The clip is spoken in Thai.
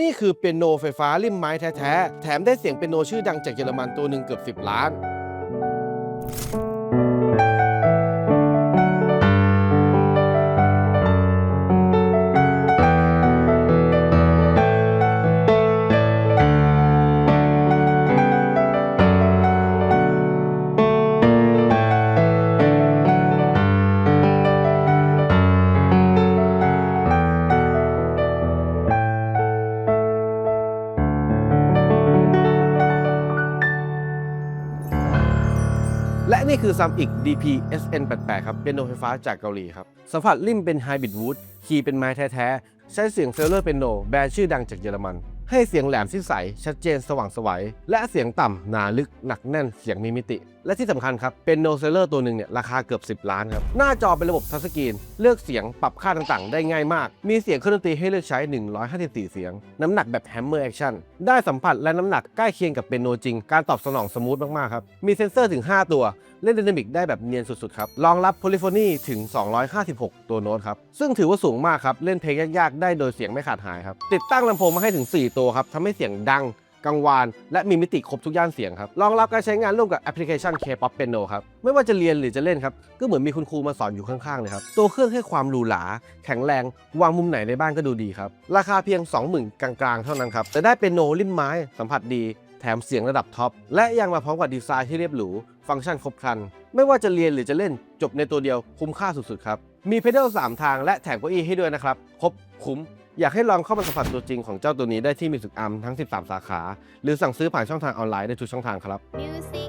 นี่คือเปียโนไฟฟ้าริมไม้แท้ๆ แถมได้เสียงเปียโนชื่อดังจากเยอรมันตัวหนึ่งเกือบ 10 ล้าน และนี่คือซัมอีก DP SN88 ครับ เป็นโนไฟฟ้าจากเกาหลีครับ สัมผัสริมเป็นไฮบริดวูดคีย์เป็นไม้แท้ ๆ ใช้เสียงเซลเลอร์เป็นโน แบรนด์ชื่อดังจากเยอรมัน ให้เสียงแหลมที่ใสชัดเจนสว่างสวัย และเสียงต่ำหนาลึกหนักแน่นเสียงมีมิติ และที่สำคัญครับ เป็นโนเซลเลอร์ตัวหนึ่งเนี่ยราคาเกือบ 10 ล้านครับ หน้าจอเป็นระบบทัชสกรีน เลือกเสียงปรับค่าต่างๆ ได้ง่ายมาก มีเสียงเครื่องดนตรีให้เลือกใช้ 154 เสียง น้ำหนักแบบแฮมเมอร์แอคชั่นได้สัมผัสและน้ำหนักใกล้เคียงกับเป็นโนจริง การตอบสนองสมูทมากๆครับมีเซ็นเซอร์ถึง 5 ตัวเล่นดินามิกได้แบบเนียนสุดๆครับรองรับโพลิโฟนีถึง 256 ตัวโน้ตครับซึ่งถือว่าสูงมากครับเล่นเพลงยากๆได้โดยเสียงไม่ขาดหายครับติดตั้งลำโพงมาให้ถึง 4ตัวครับทำให้เสียงดังกังวาน และมีมิติครบทุกย่านเสียงครับ รองรับการใช้งานร่วมกับแอปพลิเคชัน K-POP Piano ครับ ไม่ว่าจะเรียนหรือจะเล่นครับ ก็เหมือนมีคุณครูมาสอนอยู่ข้างๆเลยครับ ตัวเครื่องให้ความหรูหรา แข็งแรง วางมุมไหนในบ้านก็ดูดีครับ ราคาเพียง 20,000 กลางๆ เท่านั้นครับ แต่ได้เป็นโนริมไม้ สัมผัสดี แถมเสียงระดับท็อป และยังมาพร้อมกับดีไซน์ที่เรียบหรู ฟังก์ชันครบครัน ไม่ว่าจะเรียนหรือจะเล่น จบในตัวเดียวคุ้มค่าสุดๆครับ มีเพดล3ทางและแถมเก้าอี้ให้ด้วยนะครับ ครบคุ้ม อยากให้ลองเข้ามาสัมผัสตัวจริงของเจ้าตัวนี้ได้ที่มิสุกอัมทั้ง 13 สาขา หรือสั่งซื้อผ่านช่องทางออนไลน์ได้ทุกช่องทางครับ Music